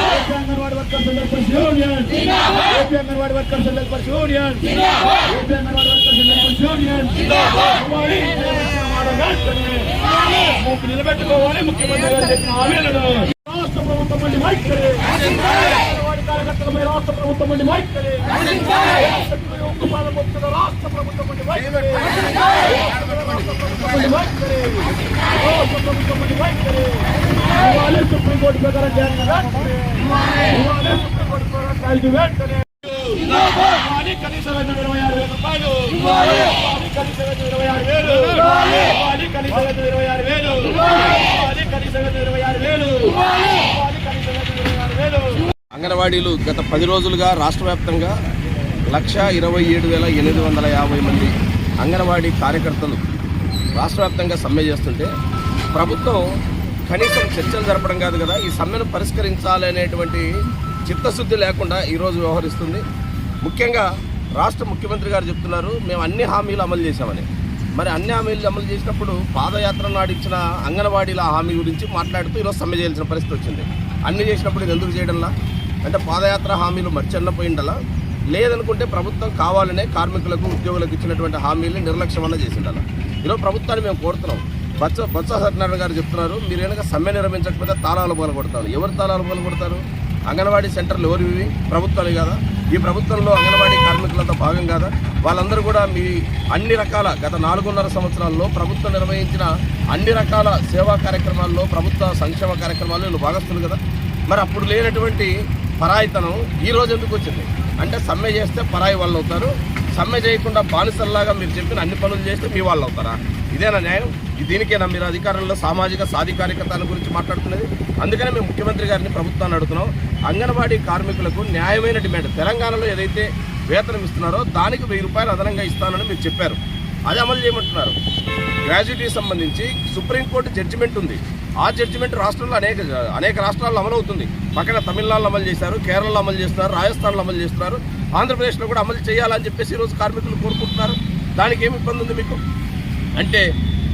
Anganwadi workers helpers union. AP Anganwadi workers helpers union. AP Anganwadi workers and helpers union. ఇవ్వాలి, నిలబెట్టుకోవాలి, వెంటనే. మూపు నిలబెట్టుకోవాలి ముఖ్యమంత్రి గారు చెప్పిన హామీలను. రాష్ట్ర ప్రభుత్వం అంగన్వాడీ కార్యకర్తలపై రాష్ట్ర ప్రభుత్వం రాష్ట్ర ప్రభుత్వం రాష్ట్ర ప్రభుత్వం మళ్ళీ వైఖరి ఇవ్వాలి సుప్రీంకోర్టు ప్రకారం జరిగిన వెంటనే ఇవ్వాలి సుప్రీంకోర్టు ప్రకారం ఖైదు వెంటనే ఇవ్వాలి కనీస వేతనం ఇరవై ఆరు వేల రూపాయలు. ఇవ్వాలి కనీస వేతనం ఇరవై ఆరు వేలు ఇవ్వాలి కనీస వేతనం ఇరవై ఆరు వేలు ఇవ్వాలి కనీస వేతనం ఇరవై ఆరు వేలు ఇవ్వాలి కనీస వేతనం ఇరవై ఆరు వేలు అంగన్వాడీలు గత పది రోజులుగా రాష్ట్ర వ్యాప్తంగా లక్ష ఇరవై ఏడు వేల ఎనిమిది వందల యాభై మంది అంగన్వాడీ కార్యకర్తలు రాష్ట్ర వ్యాప్తంగా సమ్మె చేస్తుంటే ప్రభుత్వం కనీసం చర్చలు జరపడం కాదు కదా ఈ సమ్మెను పరిష్కరించాలనేటువంటి చిత్తశుద్ధి లేకుండా ఈరోజు వ్యవహరిస్తుంది. ముఖ్యంగా రాష్ట్ర ముఖ్యమంత్రి గారు చెప్తున్నారు మేము అన్ని హామీలు అమలు చేశామని. మరి అన్ని హామీలు అమలు చేసినప్పుడు పాదయాత్ర నాడు ఇచ్చిన అంగన్వాడీల హామీ గురించి మాట్లాడుతూ ఈరోజు సమ్మె చేయాల్సిన పరిస్థితి వచ్చింది. అన్ని చేసినప్పుడు ఇది ఎందుకు చేయడంలా? అంటే పాదయాత్ర హామీలు మర్చెన్నపోయిండలా? లేదనుకుంటే ప్రభుత్వం కావాలనే కార్మికులకు ఉద్యోగులకు ఇచ్చినటువంటి హామీలు నిర్లక్ష్యం అన్న చేసిండాల? ఈరోజు ప్రభుత్వాన్ని మేము కోరుతున్నాం. బచ్చ బొత్స సత్యనారాయణ గారు చెప్తున్నారు మీరు కనుక సమ్మె నిర్వహించకపోతే తాళాలు పాలు కొడతారు ఎవరు తాళాలు పాలు కొడతారు అంగన్వాడీ సెంటర్లు ఎవరు ఇవి ప్రభుత్వాలు కదా? ఈ ప్రభుత్వంలో అంగన్వాడీ కార్మికులతో భాగం కాదా? వాళ్ళందరూ కూడా మీ అన్ని రకాల గత నాలుగున్నర సంవత్సరాల్లో ప్రభుత్వం నిర్వహించిన అన్ని రకాల సేవా కార్యక్రమాల్లో ప్రభుత్వ సంక్షేమ కార్యక్రమాల్లో వీళ్ళు భాగస్తులు కదా? మరి అప్పుడు లేనటువంటి పరాయితనం ఈ రోజు ఎందుకు వచ్చింది? అంటే సమ్మె చేస్తే పరాయి వాళ్ళు అవుతారు సమ్మె చేయకుండా బానిసల్లాగా మీరు చెప్పిన అన్ని పనులు చేస్తే మీ వాళ్ళు అవుతారా ఇదేనా న్యాయం. దీనికేనా మీరు అధికారంలో సామాజిక సాధికారికతల గురించి మాట్లాడుతున్నది. అందుకనే మేము ముఖ్యమంత్రి గారిని ప్రభుత్వాన్ని అడుగుతున్నాం. అంగన్వాడీ కార్మికులకు న్యాయమైన డిమాండ్. తెలంగాణలో ఏదైతే వేతనం ఇస్తున్నారో దానికి వెయ్యి రూపాయలు అదనంగా ఇస్తానని మీరు చెప్పారు. అది అమలు చేయమంటున్నారు. గ్రాడ్యుటీ సంబంధించి సుప్రీంకోర్టు జడ్జిమెంట్ ఉంది. ఆ జడ్జిమెంట్ రాష్ట్రంలో అనేక అనేక రాష్ట్రాల్లో అమలు అవుతుంది పక్కన తమిళనాడులో అమలు చేశారు కేరళలో అమలు చేస్తున్నారు రాజస్థాన్లో అమలు చేస్తున్నారు. ఆంధ్రప్రదేశ్లో కూడా అమలు చేయాలని చెప్పేసి ఈరోజు కార్మికులు కోరుకుంటున్నారు. దానికి ఏమి ఇబ్బంది ఉంది మీకు? అంటే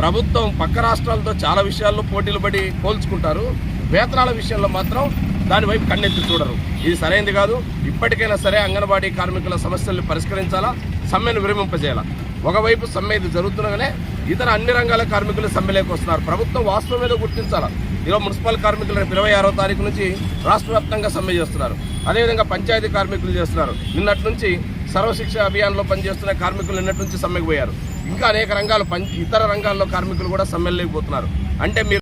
ప్రభుత్వం పక్క రాష్ట్రాలతో చాలా విషయాల్లో పోటీలు పడి పోల్చుకుంటారు. వేతనాల విషయంలో మాత్రం దాని వైపు కన్నెత్తి చూడరు. ఇది సరైనది కాదు. ఇప్పటికైనా సరే అంగన్వాడీ కార్మికుల సమస్యల్ని పరిష్కరించాలా సమ్మెను విరమింపజేయాలా? ఒకవైపు సమ్మె ఇది జరుగుతుండగానే ఇతర అన్ని రంగాల కార్మికులు సమ్మెలోకి వస్తున్నారు ప్రభుత్వం వాస్తవం మీద గుర్తించాలా? ఈరోజు మున్సిపల్ కార్మికులు రేపు ఇరవై ఆరో తారీఖు నుంచి రాష్ట్ర వ్యాప్తంగా సమ్మె చేస్తున్నారు. అదేవిధంగా పంచాయతీ కార్మికులు చేస్తున్నారు. నిన్నటి నుంచి సర్వశిక్ష అభియాన్లో పనిచేస్తున్న కార్మికులు నిన్నటి నుంచి సమ్మెకు పోయారు. ఇంకా అనేక రంగాలు పం ఇతర రంగాల్లో కార్మికులు కూడా సమ్మెలేకపోతున్నారు అంటే మీరు